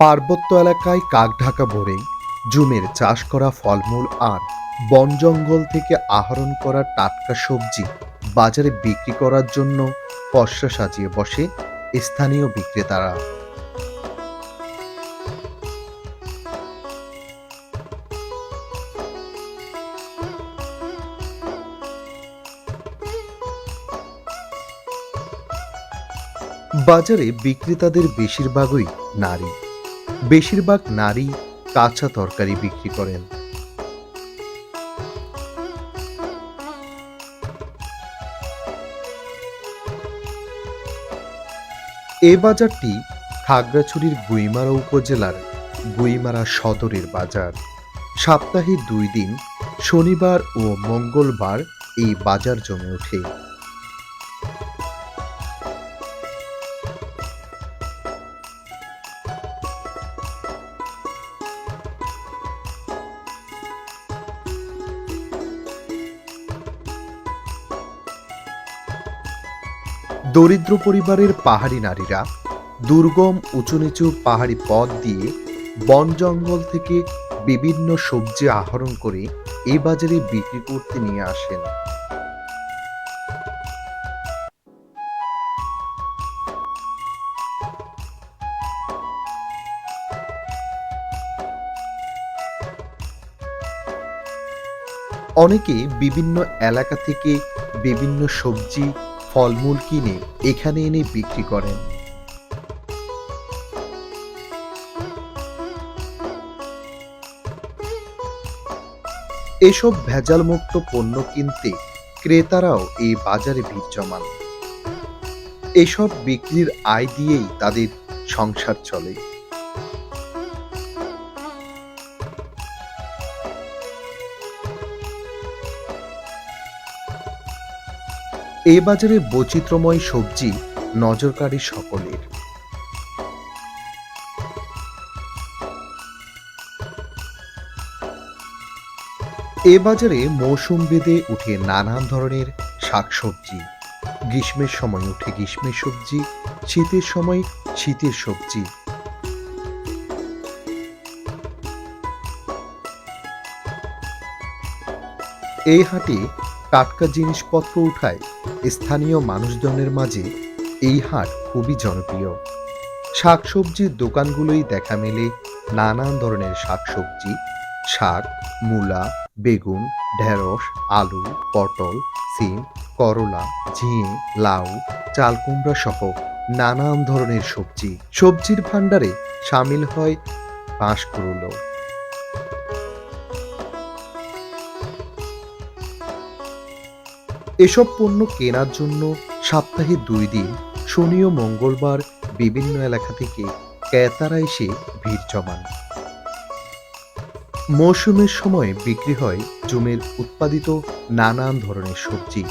পার্বত্য এলাকায় কাকঢাকা ভরে জুমের চাষ করা ফলমূল আর বন জঙ্গল থেকে আহরণ করা টাটকা সবজি বাজারে বিক্রি করার জন্য পসরা সাজিয়ে বসে স্থানীয় বিক্রেতারা। বাজারে বিক্রেতাদের বেশিরভাগই নারী। বেশিরভাগ নারী কাঁচা তরকারি বিক্রি করেন। এ বাজারটি খাগড়াছড়ির গুইমারা উপজেলার গুইমারা সদরের বাজার। সপ্তাহে দুই দিন, শনিবার ও মঙ্গলবার এই বাজার জমে ওঠে। দরিদ্র পরিবারের পাহাড়ি নারীরা দুর্গম উঁচু নিচু পাহাড়ি পথ দিয়ে বন জঙ্গল থেকে বিভিন্ন সবজি আহরণ করে এই বাজারে বিক্রি করতে নিয়ে আসেন। অনেকে বিভিন্ন এলাকা থেকে বিভিন্ন সবজি ফলমূল কিনে এখানে এনে বিক্রি করেন। এসব ভেজালমুক্ত পণ্য কিনতে ক্রেতারাও এই বাজারে ভিড় জমান। এসব বিক্রির আয় দিয়েই তাদের সংসার চলে। এই বাজারে বৈচিত্র্যময় সবজি নজরকারী সকলের। এ বাজারে মৌসুম বেঁধে উঠে নানান ধরনের শাকসবজি। গ্রীষ্মের সময় উঠে গ্রীষ্মের সবজি, শীতের সময় শীতের সবজি। এই হাটে টাটকা জিনিসপত্র উঠায় স্থানীয় মানুষজনের মাঝে, এই হাট খুবই জনপ্রিয়। শাকসবজির দোকানগুলোই দেখা মেলে নানান ধরনের শাকসবজি, শাক, মূলা, বেগুন, ঢেঁড়স, আলু, পটল, সিম, করলা, ঝিঙে, লাউ চাল কুমড়া সহ নানান ধরনের সবজি। সবজির ভাণ্ডারে সামিল হয় বাঁশকুড়ুলো এসব পণ্য কেনার জন্য সপ্তাহে দুই দিন শনি ও মঙ্গলবার বিভিন্ন এলাকা থেকে ক্রেতারা এসে ভিড় জমান। মৌসুমের সময় বিক্রি হয় জমির উৎপাদিত নানান ধরনের সবজি।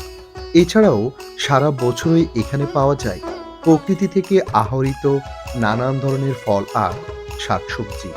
এছাড়াও সারা বছরই এখানে পাওয়া যায় প্রকৃতি থেকে আহরিত নানান ধরনের ফল আর শাকসবজি।